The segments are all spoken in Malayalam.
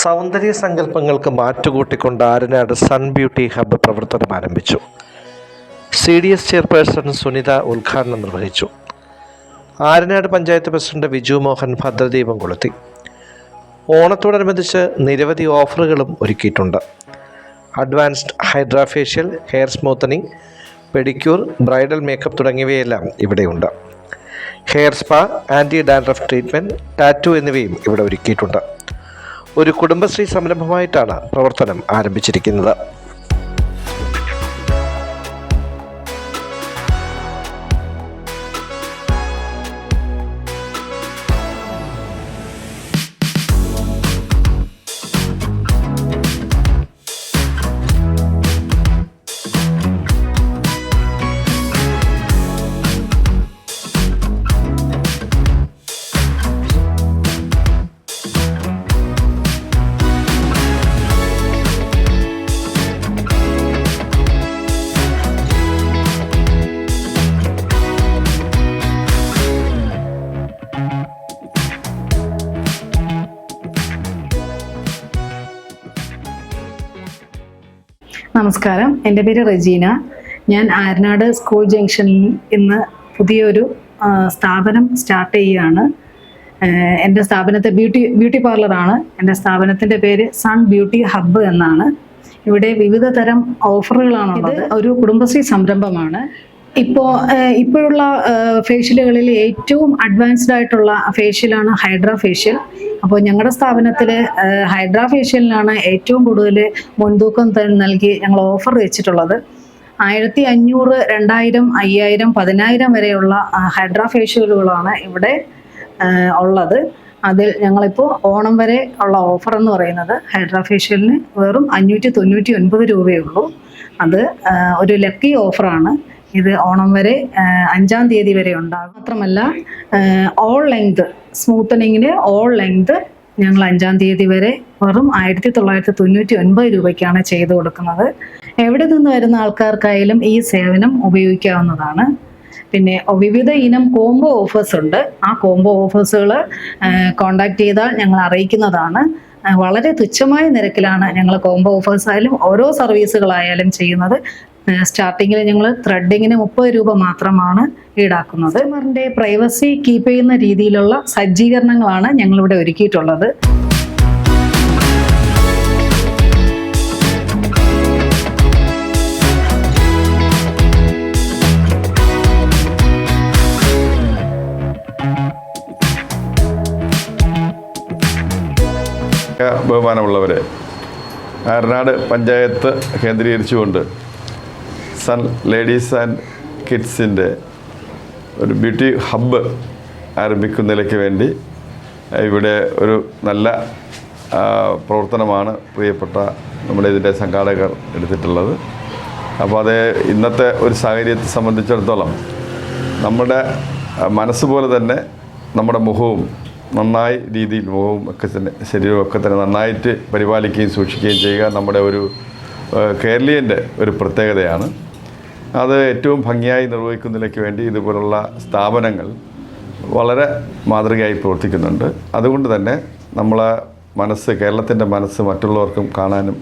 സൗന്ദര്യ സങ്കല്പങ്ങൾക്ക് മാറ്റുകൂട്ടിക്കൊണ്ട് ആരനാട് സൺ ബ്യൂട്ടി ഹബ്ബ് പ്രവർത്തനം ആരംഭിച്ചു. C D S chairperson Sunitha ഉദ്ഘാടനം നിർവഹിച്ചു. ആരനാട് പഞ്ചായത്ത് പ്രസിഡന്റ് വിജു മോഹൻ ഭദ്രദീപം കൊളുത്തി. ഓണത്തോടനുബന്ധിച്ച് നിരവധി ഓഫറുകളും ഒരുക്കിയിട്ടുണ്ട്. Advanced hydrafacial hair smoothening pedicure bridal makeup തുടങ്ങിയവയെല്ലാം ഇവിടെയുണ്ട്. Hair spa anti dandruff treatment tattoo എന്നിവയും ഇവിടെ ഒരുക്കിയിട്ടുണ്ട്. ഒരു കുടുംബശ്രീ സംരംഭമായിട്ടാണ് പ്രവർത്തനം ആരംഭിച്ചിരിക്കുന്നത്. നമസ്കാരം. എന്റെ പേര് റെജീന. ഞാൻ ആരനാട് സ്കൂൾ ജംഗ്ഷനിൽ ഇന്ന് പുതിയൊരു സ്ഥാപനം സ്റ്റാർട്ട് ചെയ്യുകയാണ്. എന്റെ സ്ഥാപനത്തെ ബ്യൂട്ടി ബ്യൂട്ടി പാർലറാണ്. എന്റെ സ്ഥാപനത്തിന്റെ പേര് സൺ ബ്യൂട്ടി ഹബ്ബ് എന്നാണ്. ഇവിടെ വിവിധ തരം ഓഫറുകളാണുള്ളത് ഒരു കുടുംബശ്രീ സംരംഭമാണ്. ഇപ്പോൾ ഇപ്പോഴുള്ള ഫേഷ്യലുകളിൽ ഏറ്റവും അഡ്വാൻസ്ഡ് ആയിട്ടുള്ള ഫേഷ്യലാണ് ഹൈഡ്രാ ഫേഷ്യൽ അപ്പോൾ ഞങ്ങളുടെ സ്ഥാപനത്തിൽ ഹൈഡ്രാ ഫേഷ്യലിനാണ് ഏറ്റവും കൂടുതൽ മുൻതൂക്കം നൽകി ഞങ്ങൾ ഓഫർ വെച്ചിട്ടുള്ളത്. ആയിരത്തി അഞ്ഞൂറ് രണ്ടായിരം അയ്യായിരം പതിനായിരം വരെയുള്ള ഹൈഡ്ര ഹൈഡ്രാ ഫേഷ്യലുകളാണ് ഇവിടെ ഉള്ളത്. അതിൽ ഞങ്ങളിപ്പോൾ ഓണം വരെ ഉള്ള ഓഫർ എന്ന് പറയുന്നത് ഹൈഡ്രാ ഫേഷ്യലിന് വെറും അഞ്ഞൂറ്റി തൊണ്ണൂറ്റി ഒൻപത് രൂപയേ ഉള്ളൂ. അത് ഒരു ലക്കി ഓഫറാണ് ഇത് ഓണം വരെ അഞ്ചാം തീയതി വരെ ഉണ്ടാകും. മാത്രമല്ല ഓൾ ലെങ്ത് സ്മൂത്തനിങ്ങിന് ഓൾ ലെങ്ത് ഞങ്ങൾ അഞ്ചാം തീയതി വരെ വെറും ആയിരത്തി തൊള്ളായിരത്തി തൊണ്ണൂറ്റി ഒൻപത് രൂപയ്ക്കാണ് ചെയ്തു കൊടുക്കുന്നത്. എവിടെ നിന്ന് വരുന്ന ആൾക്കാർക്കായാലും ഈ സേവനം ഉപയോഗിക്കാവുന്നതാണ്. പിന്നെ വിവിധ ഇനം കോംബോ ഓഫേഴ്സ് ഉണ്ട്. ആ കോംബോ ഓഫേഴ്സുകൾ കോണ്ടാക്ട് ചെയ്താൽ ഞങ്ങൾ അറിയിക്കുന്നതാണ്. വളരെ തുച്ഛമായ നിരക്കിലാണ് ഞങ്ങൾ കോംബോ ഓഫേഴ്സ് ആയാലും ഓരോ സർവീസുകളായാലും ചെയ്യുന്നത്. സ്റ്റാർട്ടിങ്ങിൽ ഞങ്ങൾ ത്രെഡിങ്ങിന് മുപ്പത് രൂപ മാത്രമാണ് ഈടാക്കുന്നത്. കസ്റ്റമറിന്റെ പ്രൈവസി കീപ്പ് ചെയ്യുന്ന രീതിയിലുള്ള സജ്ജീകരണങ്ങളാണ് ഞങ്ങളിവിടെ ഒരുക്കിയിട്ടുള്ളത്. ബഹുമാനമുള്ളവരെ ആരനാട് പഞ്ചായത്ത് കേന്ദ്രീകരിച്ചുകൊണ്ട് സൺ ലേഡീസ് ആൻഡ് കിഡ്സിന്റെ ഒരു ബ്യൂട്ടി ഹബ്ബ് ആരംഭിക്കുന്നതിലേക്ക് വേണ്ടി ഇവിടെ ഒരു നല്ല പ്രവർത്തനമാണ് പ്രിയപ്പെട്ട നമ്മുടെ ഇതിന്റെ സംഘാടകർ എടുത്തിട്ടുള്ളത്. അപ്പോൾ അത് ഇന്നത്തെ ഒരു സാഹചര്യത്തെ സംബന്ധിച്ചിടത്തോളം നമ്മുടെ മനസ്സ് പോലെ തന്നെ നമ്മുടെ മുഖവും നന്നായി രീതിയിൽ മുഖവും ഒക്കെ തന്നെ ശരീരവും ഒക്കെ തന്നെ നന്നായിട്ട് പരിപാലിക്കുകയും സൂക്ഷിക്കുകയും ചെയ്യുക നമ്മുടെ ഒരു കേരളീയന്റെ ഒരു പ്രത്യേകതയാണ്. അത് ഏറ്റവും ഭംഗിയായി നിർവഹിക്കുന്നതിലേക്ക് വേണ്ടി ഇതുപോലുള്ള സ്ഥാപനങ്ങൾ വളരെ മാതൃകയായി പ്രവർത്തിക്കുന്നുണ്ട്. അതുകൊണ്ട് തന്നെ നമ്മളെ മനസ്സ് കേരളത്തിന്റെ മനസ്സ് മറ്റുള്ളവർക്കും കാണാനും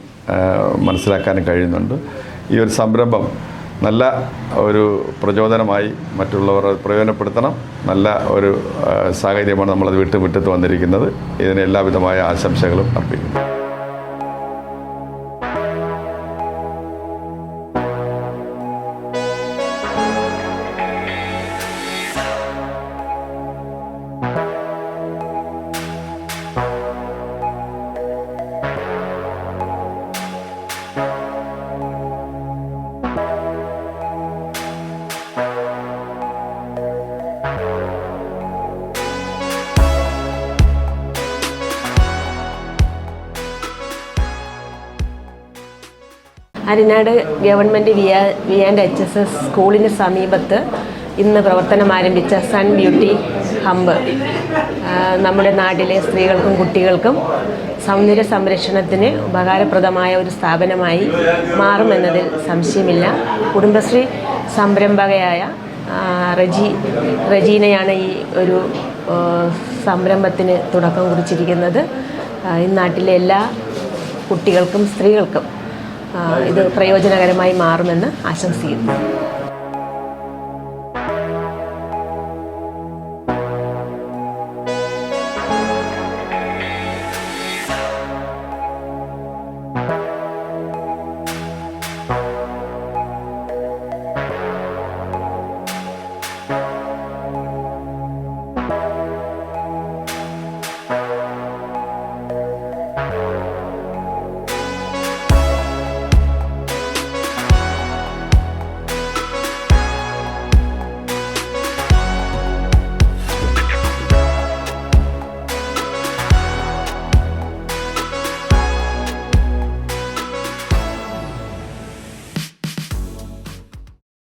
മനസ്സിലാക്കാനും കഴിയുന്നുണ്ട്. ഈ ഒരു സംരംഭം നല്ല ഒരു പ്രചോദനമായി മറ്റുള്ളവർ പ്രയോജനപ്പെടുത്തണം. നല്ല ഒരു സാഹചര്യമാണ് നമ്മളത് വിട്ടുമുറ്റത്ത് വന്നിരിക്കുന്നത്. ഇതിന് എല്ലാവിധമായ ആശംസകളും അർപ്പിക്കുന്നു. Arinad government V V and H S S സ്കൂളിന് സമീപത്ത് ഇന്ന് പ്രവർത്തനം ആരംഭിച്ച സൺ ബ്യൂട്ടി ഹമ്പ്. നമ്മുടെ നാട്ടിലെ സ്ത്രീകൾക്കും കുട്ടികൾക്കും സൗന്ദര്യ സംരക്ഷണത്തിന് ഉപകാരപ്രദമായ ഒരു സ്ഥാപനമായി മാറുമെന്നതിൽ സംശയമില്ല. കുടുംബശ്രീ സംരംഭകയായ റജി റജീനയാണ് ഈ ഒരു സംരംഭത്തിന് തുടക്കം കുറിച്ചിരിക്കുന്നത്. ഈ നാട്ടിലെ എല്ലാ കുട്ടികൾക്കും സ്ത്രീകൾക്കും ഇത് പ്രയോജനകരമായി മാറുമെന്ന് ആശംസിക്കുന്നു.